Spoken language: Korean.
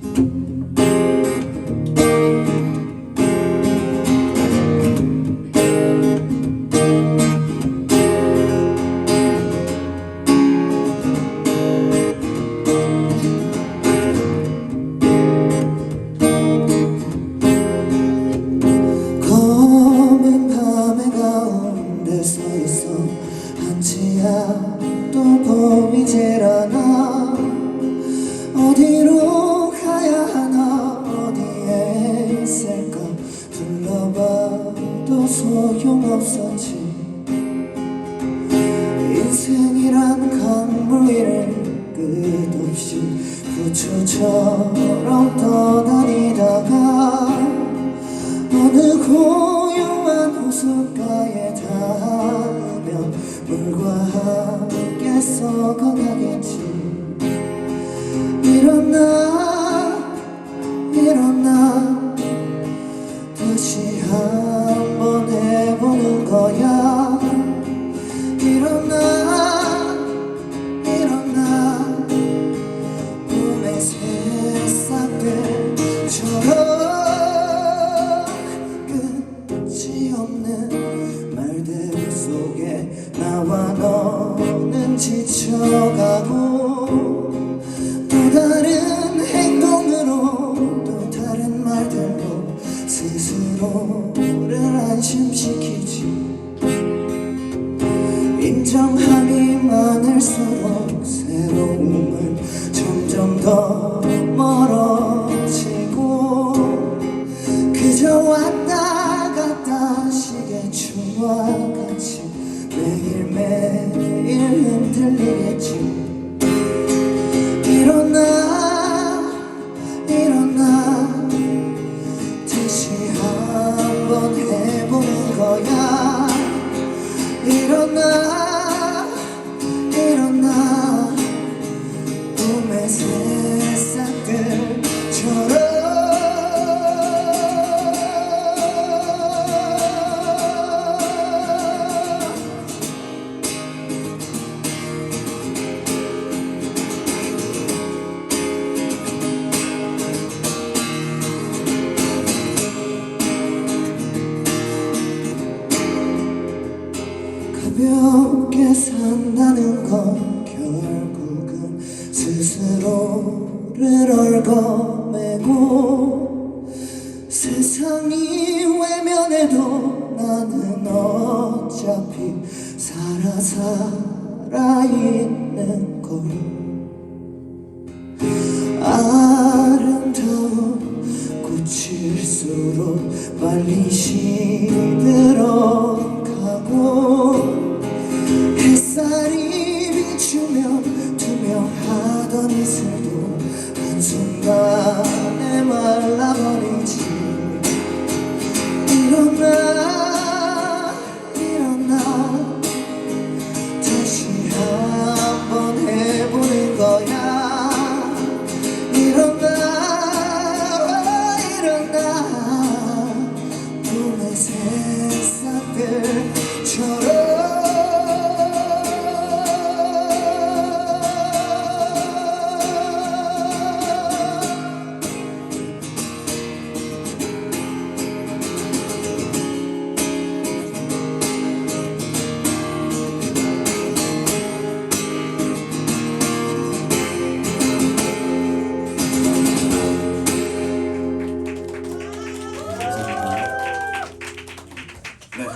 검은 소용없었지. 인생이란 강물 위를 끝없이 부초처럼 떠다니다가 어느 고요한 호숫가에 닿으면 물과 함께 썩어가겠지 지쳐가고 또 다른 행동으로 또 다른 말들로 스스로를 안심시키지. 인정함이 많을수록 새로움은 점점 더 멀어지고 그저 왔다 갔다 시계추와 가볍게 산다는 건 결국은 스스로를 얽어매고 세상이 외면해도 나는 어차피 살아 살아있는 걸. 아름다운 꽃일수록 빨리 시들어 아무리 슬도 한순간에 말라버리지. 일어나 일어나. 다시 한번 해보는 거야. 일어나 일어나. 꿈의 새싹들처럼